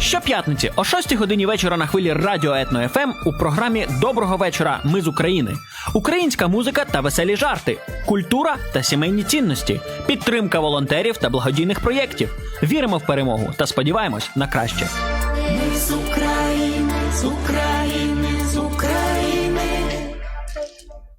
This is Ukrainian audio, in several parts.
Щоп'ятниці о 6 годині вечора на хвилі Радіо Етно ФМ у програмі Доброго вечора. Ми з України. Українська музика та веселі жарти, культура та сімейні цінності, підтримка волонтерів та благодійних проєктів. Віримо в перемогу та сподіваємось на краще. Ми з України, з України, з України.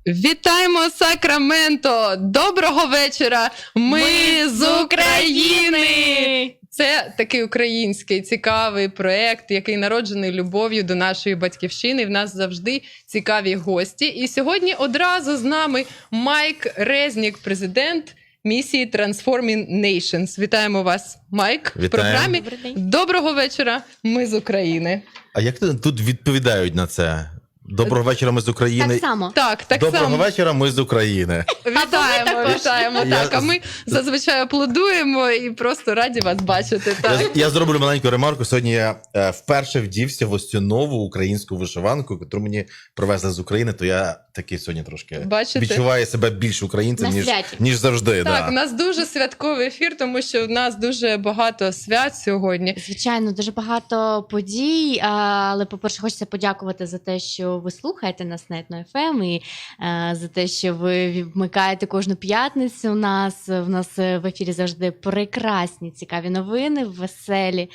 Вітаємо Сакраменто! Доброго вечора! Ми, з України! Це такий український цікавий проект, який народжений любов'ю до нашої батьківщини. В нас завжди цікаві гості. І сьогодні одразу з нами Майк Резнік, президент місії Transforming Nations. Вітаємо вас, Майк, в програмі. Доброго вечора! Ми з України. А як тут- тут відповідають на це? Доброго вечора, ми з України. Так само. Так, так Доброго само. вечора, ми з України. Вітаємо, також. вітаємо. Я Так, а ми зазвичай аплодуємо і просто раді вас бачити. Я, Так. я зроблю маленьку ремарку. Сьогодні я е, вперше вдівся в ось цю нову українську вишиванку, яку мені привезли з України, то я такий сьогодні трошки Бачите? відчуваю себе більш українцем, ніж, ніж завжди. Так, да. у нас дуже святковий ефір, тому що в нас дуже багато свят сьогодні. Звичайно, дуже багато подій. Але, по-перше, хочеться подякувати за те, що ви слухаєте нас на Етно ФМ і е, за те, що ви вмикаєте кожну п'ятницю. У нас в нас е, в ефірі завжди прекрасні, цікаві новини, веселі.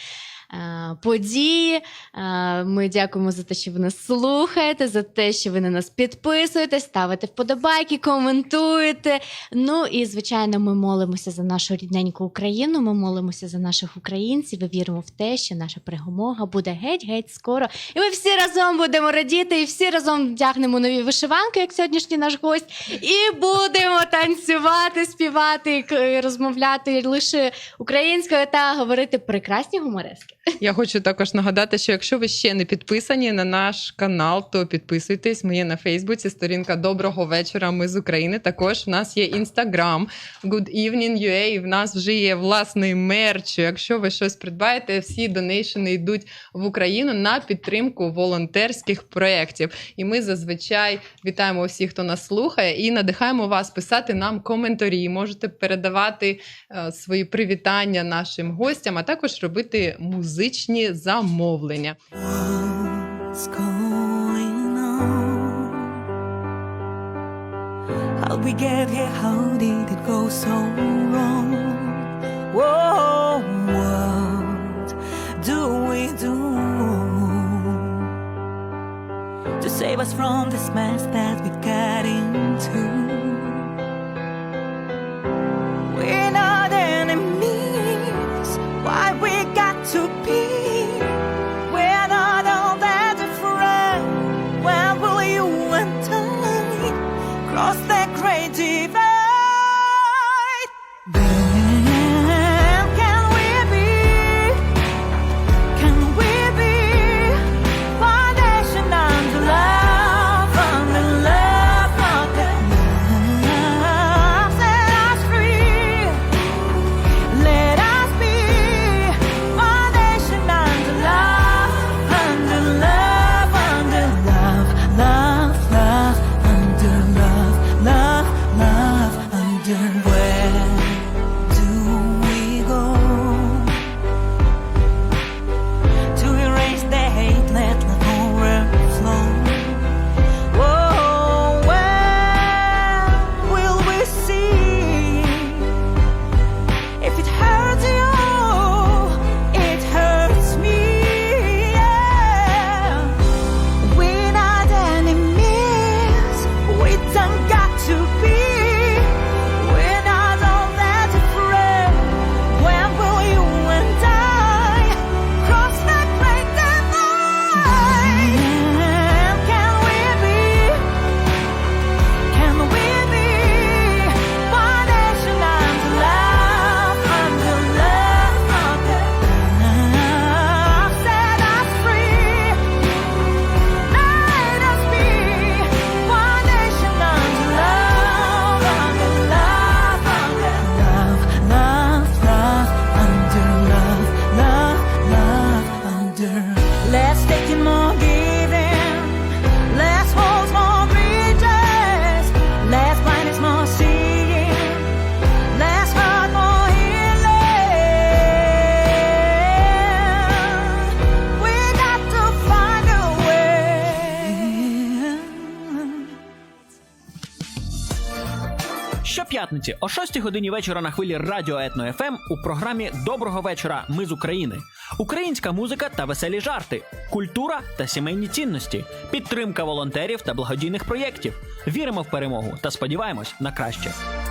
Е, Події. Е, Ми дякуємо за те, що ви нас слухаєте, за те, що ви на нас підписуєте, ставите вподобайки, коментуєте. Ну і звичайно, ми молимося за нашу рідненьку Україну. Ми молимося за наших українців. і віримо в те, що наша перемога буде геть-геть скоро. І ми всі разом будемо радіти, і всі разом вдягнемо нові вишиванки, як сьогоднішній наш гость, і будемо танцювати, співати, розмовляти лише українською та говорити прекрасні гуморески. Я хочу також нагадати, що якщо ви ще не підписані на наш канал, то підписуйтесь. Ми є на Фейсбуці. Сторінка Доброго вечора. Ми з України. Також в нас є інстаграм Good Evening UA, і В нас вже є власний мерч. Якщо ви щось придбаєте, всі донейшени йдуть в Україну на підтримку волонтерських проєктів. І ми зазвичай вітаємо усіх, хто нас слухає, і надихаємо вас писати нам коментарі. Можете передавати е, свої привітання нашим гостям, а також робити музичні замовлення. How we get here? How did it go so wrong? Whoa, what do we do to save us from this mess that we got into? Щоп'ятниці о 6 годині вечора на хвилі Радіо Етно ФМ у програмі Доброго вечора. Ми з України. Українська музика та веселі жарти, культура та сімейні цінності, підтримка волонтерів та благодійних проєктів. Віримо в перемогу та сподіваємось на краще.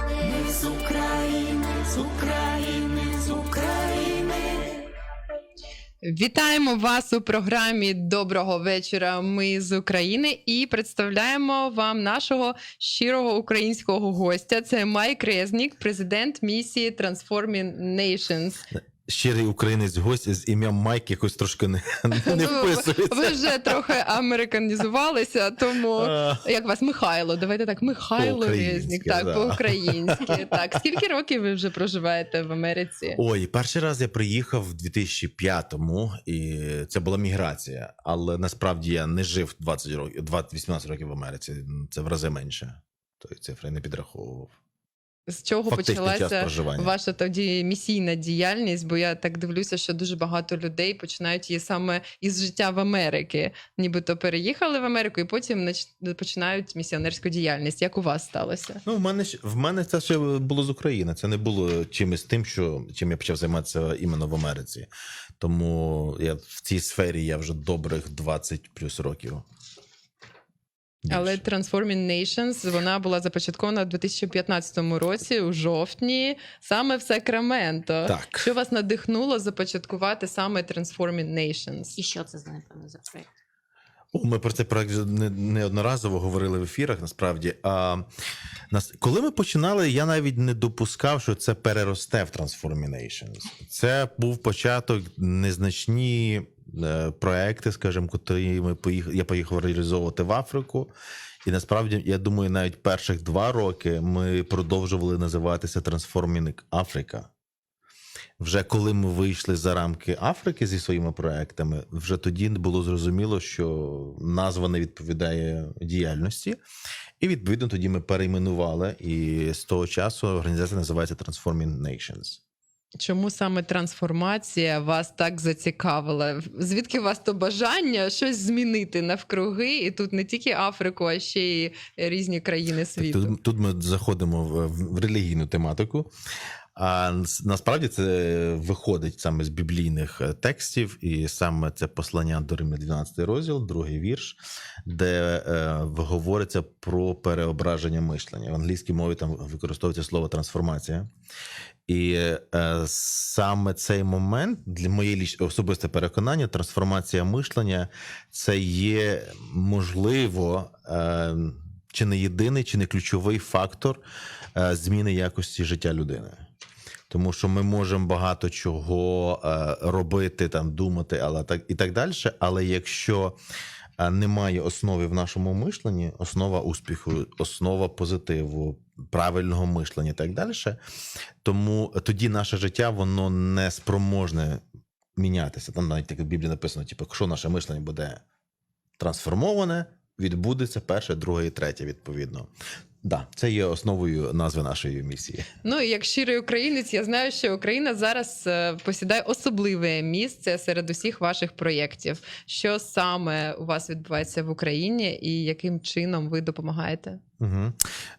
Ми з України, з України, Вітаємо вас у програмі Доброго вечора. Ми з України і представляємо вам нашого щирого українського гостя. Це Майк Резнік, президент місії Transforming Nations. Щирий українець гость з ім'ям Майк якось трошки не, не Ну, вписується. Ви вже трохи американізувалися, тому як вас Михайло? Давайте так, Михайло Резнік. Так, да. по-українськи. Так, скільки років ви вже проживаєте в Америці? Ой, перший раз я приїхав в 2005-му, і це була міграція. Але насправді я не жив 20 років, 20, 18 років в Америці. Це в рази менше. Тої цифри не підраховував. З чого почалася ваша тоді місійна діяльність? Бо я так дивлюся, що дуже багато людей починають її саме із життя в Америки. Нібито переїхали в Америку і потім починають місіонерську діяльність. Як у вас сталося? Ну, в мене в мене це ще було з України. Це не було чимось тим, що чим я почав займатися іменно в Америці. Тому я в цій сфері я вже добрих 20 плюс років. Більше. Але Transforming Nations вона була започаткована у 2015 році, у жовтні, саме в Сакраменто. Так. Що вас надихнуло започаткувати саме Transforming Nations? І що це за напевно за проєкт? Ми про цей проект не- неодноразово говорили в ефірах. Насправді, а нас, коли ми починали, я навіть не допускав, що це переросте в Transformations. Це був початок незначні проекти, скажімо, котрі ми поїхали. Я поїхав реалізовувати в Африку. І насправді, я думаю, навіть перших два роки ми продовжували називатися Transforming Africa. Вже коли ми вийшли за рамки Африки зі своїми проектами, вже тоді було зрозуміло, що назва не відповідає діяльності. І відповідно тоді ми перейменували. І з того часу організація називається Transforming Nations. Чому саме трансформація вас так зацікавила? Звідки у вас то бажання щось змінити навкруги? І тут не тільки Африку, а ще й різні країни світу. Тут, тут ми заходимо в, в релігійну тематику. А насправді це виходить саме з біблійних е, текстів, і саме це послання до Римля 12 розділ, другий вірш, де е, говориться про переображення мишлення. В англійській мові там використовується слово трансформація. І е, саме цей момент для моєї особисте переконання, трансформація мишлення це є можливо. Е, чи не єдиний, чи не ключовий фактор е, зміни якості життя людини. Тому що ми можемо багато чого е, робити, там думати, але так і так далі. Але якщо немає основи в нашому мишленні, основа успіху, основа позитиву, правильного мишлення і так далі, тому тоді наше життя воно не спроможне мінятися. Там навіть так в Біблії написано: типу, якщо наше мишлення буде трансформоване, відбудеться перше, друге і третє, відповідно. Да, це є основою назви нашої місії. Ну як щирий українець, я знаю, що Україна зараз е, посідає особливе місце серед усіх ваших проєктів. Що саме у вас відбувається в Україні, і яким чином ви допомагаєте? Угу.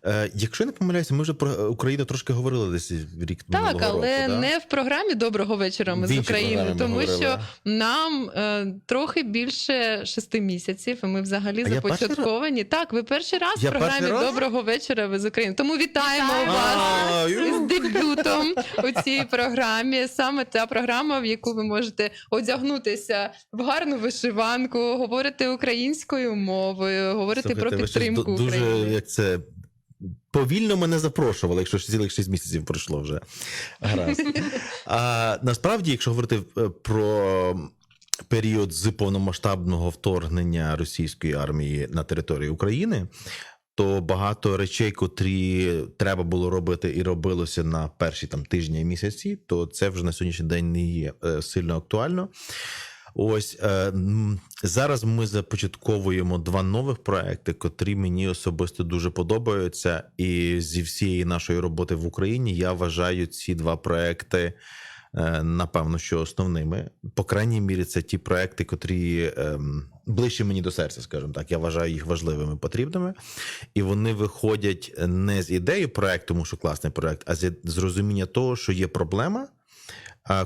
Е, якщо я не помиляюся, ми вже про Україну трошки говорили десь рік Так, але да? не в програмі Доброго вечора. Ми з України, тому говорили. що нам е, трохи більше шести місяців, і ми взагалі А я започатковані. Так, ви перший раз Я в програмі перший раз? Доброго вечора. Ви з України. Тому вітаємо Вітаємо вас. З дебютом у цій програмі. Саме та програма, в яку ви можете одягнутися в гарну вишиванку, говорити українською мовою, говорити Слухайте, про підтримку дуже України. як це. Повільно мене запрошували, якщо цілих 6 місяців пройшло вже. Гаразд. а, насправді, якщо говорити е, про період з повномасштабного вторгнення російської армії на територію України, то багато речей, котрі треба було робити і робилося на перші там тижні і місяці, то це вже на сьогоднішній день не є е, сильно актуально. Ось е, зараз ми започатковуємо два нових проекти, котрі мені особисто дуже подобаються. І зі всієї нашої роботи в Україні я вважаю ці два проекти е, напевно, що основними. По крайній мірі, це ті проекти, котрі ем, ближче мені до серця, скажімо так. Я вважаю їх важливими, потрібними. І вони виходять не з ідеї проекту, тому що класний проект, а з розуміння того, що є проблема.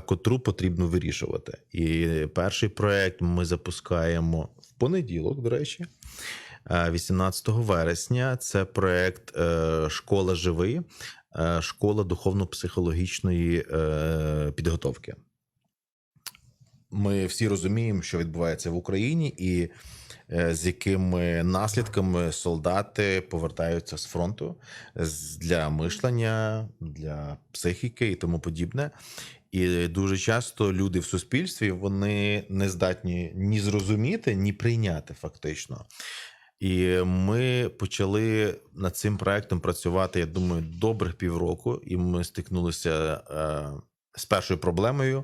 Котру потрібно вирішувати. І перший проект ми запускаємо в понеділок, до речі, е, 18 вересня. Це проект е, Школа живий, е, школа духовно-психологічної е, підготовки. Ми всі розуміємо, що відбувається в Україні, і з якими наслідками солдати повертаються з фронту для мишлення, для психіки і тому подібне. І дуже часто люди в суспільстві вони не здатні ні зрозуміти, ні прийняти фактично. І ми почали над цим проектом працювати, я думаю, добрих півроку, і ми стикнулися е, з першою проблемою,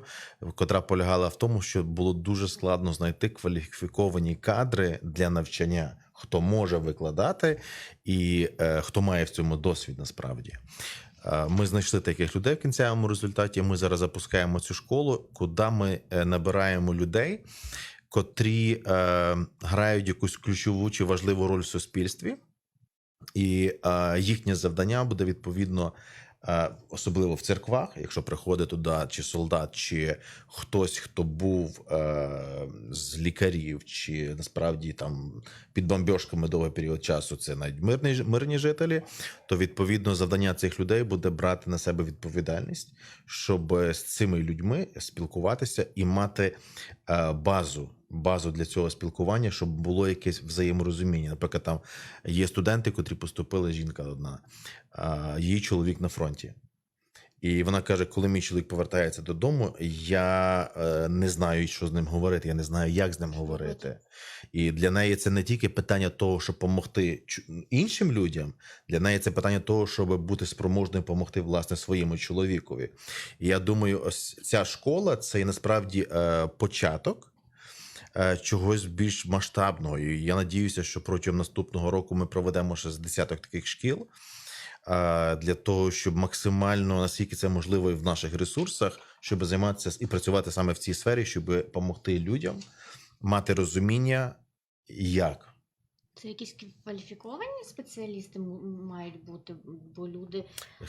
котра полягала в тому, що було дуже складно знайти кваліфіковані кадри для навчання, хто може викладати і е, хто має в цьому досвід насправді. Е, Ми знайшли таких людей в кінцевому результаті. Ми зараз запускаємо цю школу, куди ми е, набираємо людей, котрі е, грають якусь ключову чи важливу роль в суспільстві, і їхнє завдання буде відповідно. Е, Особливо в церквах, якщо приходить туди чи солдат, чи хтось, хто був е, з лікарів, чи насправді там під бомбьошками довгий період часу, це навіть мирні, мирні жителі, то відповідно завдання цих людей буде брати на себе відповідальність, щоб з цими людьми спілкуватися і мати е, базу. Базу для цього спілкування, щоб було якесь взаєморозуміння. Наприклад, там є студенти, котрі поступили жінка одна, її чоловік на фронті. І вона каже: коли мій чоловік повертається додому, я е, не знаю, що з ним говорити, я не знаю, як з ним говорити. І для неї це не тільки питання того, щоб допомогти іншим людям, для неї це питання того, щоб бути спроможним допомогти власне своєму чоловікові. І я думаю, ось ця школа це насправді е, початок. Е, Чогось більш масштабного. І я надіюся, що протягом наступного року ми проведемо ще з десяток таких шкіл е, для того, щоб максимально, наскільки це можливо, і в наших ресурсах, щоб займатися і працювати саме в цій сфері, щоб допомогти людям мати розуміння, як. Це якісь кваліфіковані спеціалісти мають бути, бо люди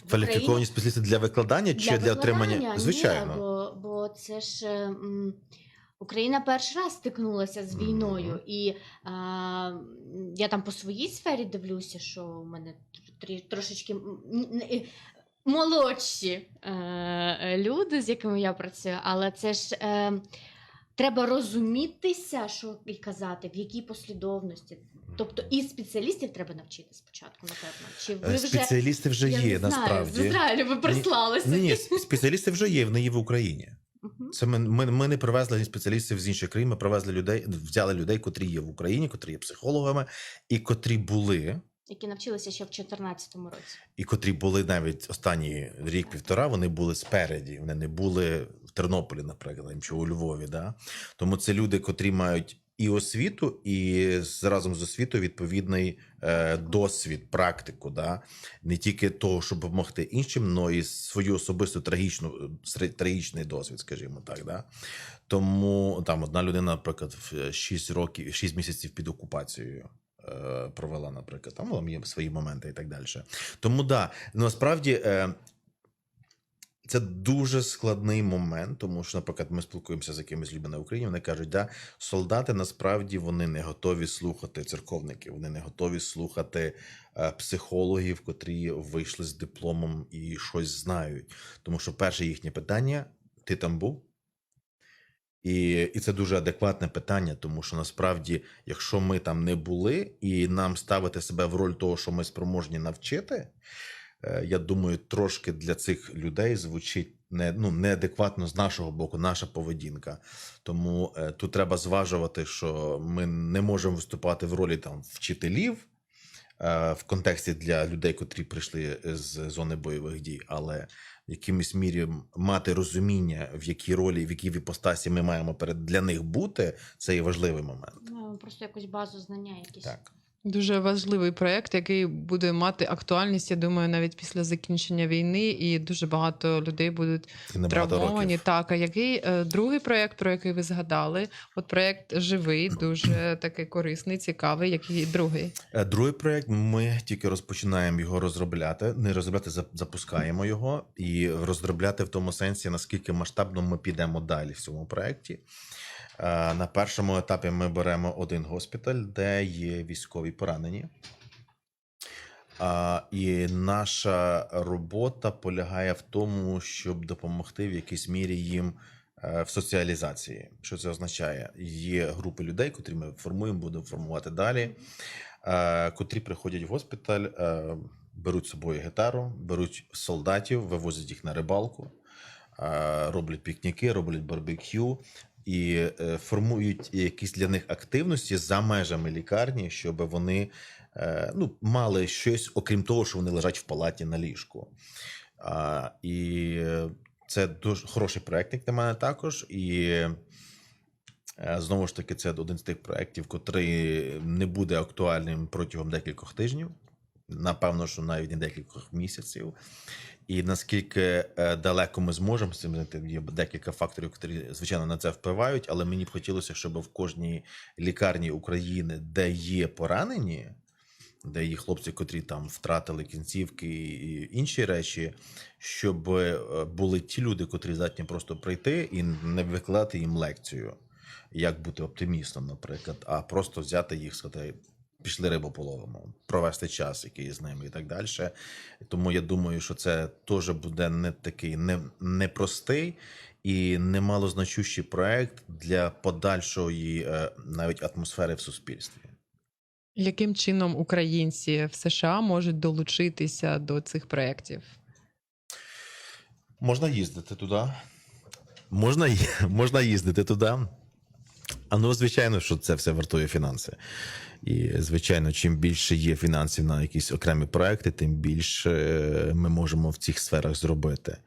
Кваліфіковані Україні- спеціалісти для викладання чи для, отримання? викладання? Звичайно. Ні, бо, бо це ж е, м, Україна перший раз стикнулася з війною, і а, я там по своїй сфері дивлюся, що в мене трі- трошечки е, молодші е, люди, з якими я працюю, але це ж. Е, Треба розумітися, що і казати, в якій послідовності. Тобто і спеціалістів треба навчити спочатку, напевно. Чи ви Е, вже Спеціалісти вже я є не знаю, насправді. з Ізраїлю ви прислалися. Ні, ні, спеціалісти вже є, вони є в Україні. Це ми, ми, ми не привезли спеціалістів з інших країн, ми привезли людей, взяли людей, котрі є в Україні, котрі є психологами, і котрі були, які навчилися ще в 2014 році. і котрі були навіть останній рік-півтора, вони були спереді. Вони не були в Тернополі, наприклад, чи у Львові. Да? Тому це люди, котрі мають і освіту, і разом з освітою відповідний е, досвід, практику. Да? Не тільки того, щоб допомогти іншим, але і свою особисту трагічну, трагічний досвід, скажімо так. Да? Тому там одна людина, наприклад, в 6 років, 6 місяців під окупацією. е, Провела, наприклад, там ну, є свої моменти і так далі. Тому да, насправді е, це дуже складний момент, тому що, наприклад, ми спілкуємося з якимись людьми на Україні. Вони кажуть, да, солдати насправді вони не готові слухати церковників, вони не готові слухати е, психологів, котрі вийшли з дипломом і щось знають. Тому що перше їхнє питання: ти там був? І, і це дуже адекватне питання, тому що насправді, якщо ми там не були, і нам ставити себе в роль того, що ми спроможні навчити, я думаю, трошки для цих людей звучить не, ну, неадекватно з нашого боку, наша поведінка. Тому е, тут треба зважувати, що ми не можемо виступати в ролі там вчителів. е, В контексті для людей, котрі прийшли з зони бойових дій, але в якимось мірі мати розуміння, в якій ролі, в якій іпостасі ми маємо перед для них бути, це є важливий момент. Ну, просто якусь базу знання якісь. Так. Дуже важливий проєкт, який буде мати актуальність, я думаю, навіть після закінчення війни, і дуже багато людей будуть травмовані. років. Так, а який е, другий проєкт, про який ви згадали? От проєкт живий, дуже такий корисний, цікавий. Який другий? Е, Другий проект ми тільки розпочинаємо його розробляти. Не розробляти, запускаємо його і розробляти в тому сенсі, наскільки масштабно ми підемо далі в цьому проєкті. Е, На першому етапі ми беремо один госпіталь, де є військові поранені. І наша робота полягає в тому, щоб допомогти в якійсь мірі їм е, в соціалізації. Що це означає? Є групи людей, котрі ми формуємо, будемо формувати далі, е, котрі приходять в госпіталь, е, беруть з собою гітару, беруть солдатів, вивозять їх на рибалку, е, роблять пікніки, роблять барбекю. І е, формують якісь для них активності за межами лікарні, щоб вони е, ну, мали щось, окрім того, що вони лежать в палаті на ліжку. І е, це дуже хороший проект, як на мене також. І знову ж таки, це один з тих проєктів, котрий не буде актуальним протягом декількох тижнів. Напевно, що навіть не декількох місяців. І наскільки е, далеко ми зможемо з цим знайти, є декілька факторів, які, звичайно, на це впливають, але мені б хотілося, щоб в кожній лікарні України, де є поранені, де є хлопці, котрі там втратили кінцівки і інші речі, щоб е, були ті люди, котрі здатні просто прийти і не викладати їм лекцію, як бути оптимістом, наприклад, а просто взяти їх, сказати, пішли рибу половимо, провести час, який з ними і так далі. Тому я думаю, що це теж буде не такий не, непростий і немалозначущий проект для подальшої е, навіть атмосфери в суспільстві. Яким чином українці в США можуть долучитися до цих проєктів? Можна їздити туди. Можна, можна їздити туди. А ну, звичайно, що це все вартує фінанси. І, звичайно, чим більше є фінансів на якісь окремі проекти, тим більше е, ми можемо в цих сферах зробити.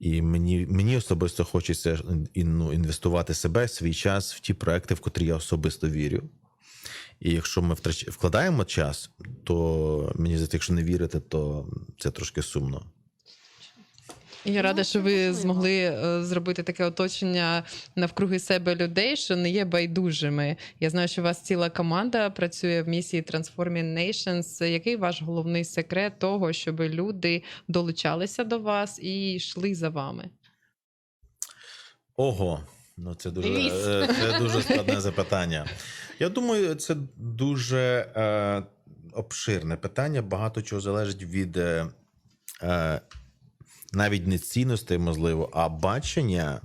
І мені, мені особисто хочеться ну, інвестувати себе, свій час в ті проекти, в котрі я особисто вірю. І якщо ми вкладаємо час, то мені здається, якщо не вірите, то це трошки сумно. Я рада, Ну, що ви змогли е, зробити таке оточення навкруги себе людей, що не є байдужими. Я знаю, що у вас ціла команда працює в місії Transforming Nations. Який ваш головний секрет того, щоб люди долучалися до вас і йшли за вами? Ого, ну це дуже, е, це дуже складне запитання. Я думаю, це дуже е, обширне питання. Багато чого залежить від е, е, навіть не цінностей, можливо, а бачення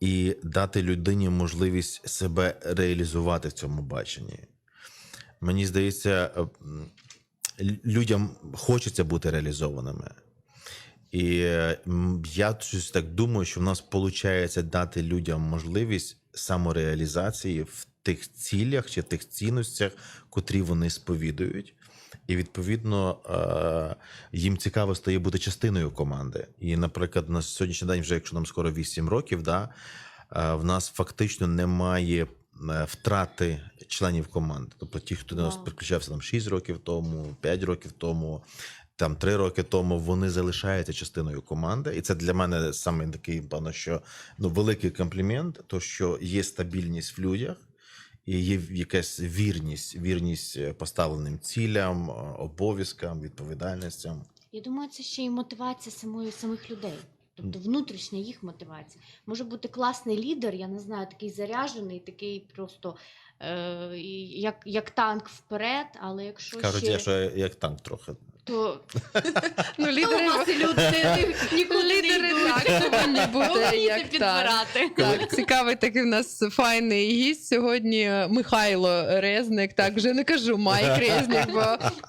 і дати людині можливість себе реалізувати в цьому баченні. Мені здається, е, людям хочеться бути реалізованими. І я щось так думаю, що в нас виходить дати людям можливість самореалізації в тих цілях чи тих цінностях, котрі вони сповідують. І відповідно е, їм цікаво стає бути частиною команди. І, наприклад, на сьогоднішній день, вже якщо нам скоро 8 років, да, е, в нас фактично немає е, втрати членів команди. Тобто ті, хто до нас приключався там 6 років тому, 5 років тому, там 3 роки тому, вони залишаються частиною команди. І це для мене саме такий, певно, що ну, великий комплімент, то що є стабільність в людях. І є якась вірність, вірність е, поставленим цілям, е, обов'язкам, відповідальностям. Я думаю, це ще й мотивація самої самих людей. Тобто внутрішня їх мотивація. Може бути класний лідер, я не знаю, такий заряджений, такий просто е, як, як танк вперед, але якщо Кажуть, ще, я що як танк трохи. То Ну, лідери, і люди не лідери повинні бути, як підбирати. Так, цікавий такий в нас файний гість сьогодні. Михайло Резник. Так, вже не кажу Майк Резник, бо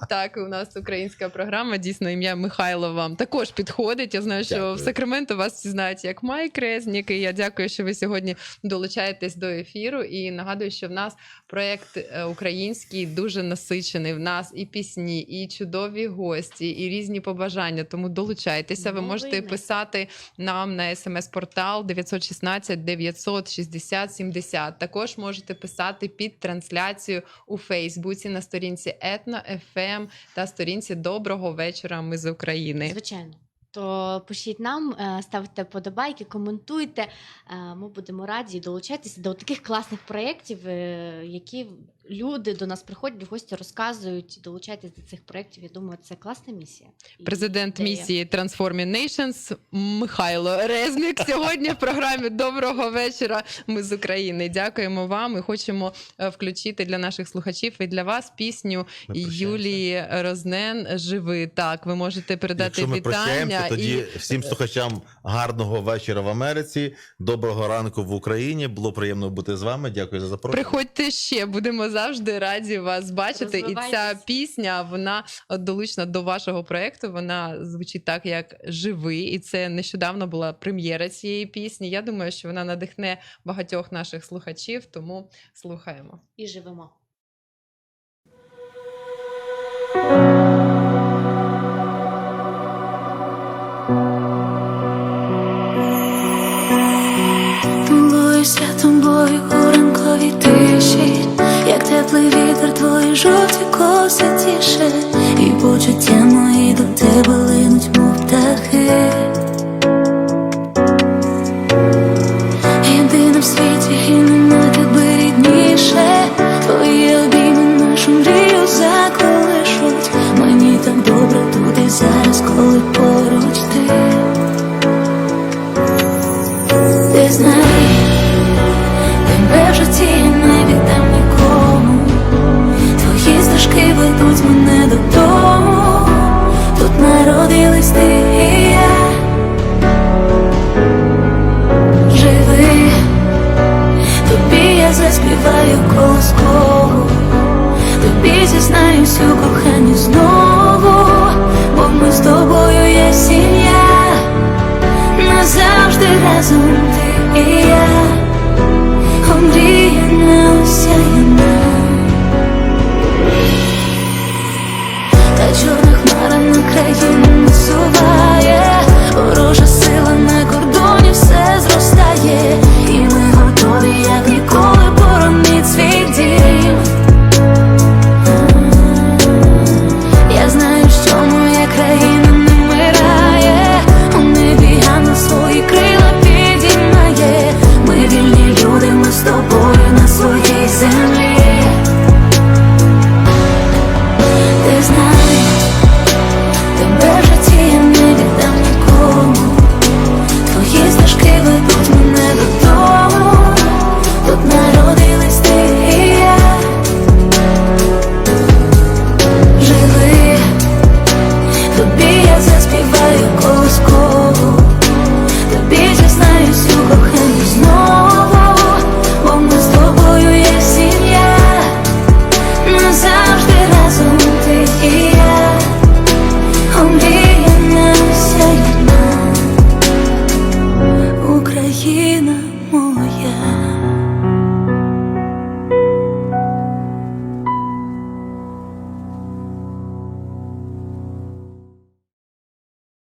так, у нас українська програма. Дійсно, ім'я Михайло вам також підходить. Я знаю, що Дякую. в Сакраменто вас всі знають як Майк Резник. І я дякую, що ви сьогодні долучаєтесь до ефіру. І нагадую, що в нас проєкт е, український дуже насичений. В нас і пісні, і чудові гості. Гості і різні побажання. Тому долучайтеся. Ви можете писати нам на смс-портал 916 960 70. Також можете писати під трансляцію у Фейсбуці на сторінці Етно ФМ та сторінці Доброго вечора. Ми з України. Звичайно. То пишіть нам, е, ставте подобайки, коментуйте. Е, Ми будемо раді долучатися до таких класних проєктів, е, які люди до нас приходять в гості, розказують. Долучайтесь до цих проєктів. Я думаю, це класна місія. Президент ідея. місії Transforming Nations Михайло Резнік сьогодні в програмі Доброго вечора. Ми з України. Дякуємо вам. і хочемо е, включити для наших слухачів і для вас пісню Юлії Рознен Живи. Так, ви можете передати Якщо ми вітання. тоді і... всім слухачам гарного вечора в Америці, доброго ранку в Україні. Було приємно бути з вами. Дякую за запрошення. Приходьте ще, будемо завжди раді вас бачити. І ця пісня вона долучена до вашого проекту. Вона звучить так, як живий, і це нещодавно була прем'єра цієї пісні. Я думаю, що вона надихне багатьох наших слухачів, тому слухаємо. І живемо. Святом бою у ранковій тиші, як теплий вітер, твої жовті коси тіше, і почуття мої до тебе линуть, мов птахи. завжди разом ти і я.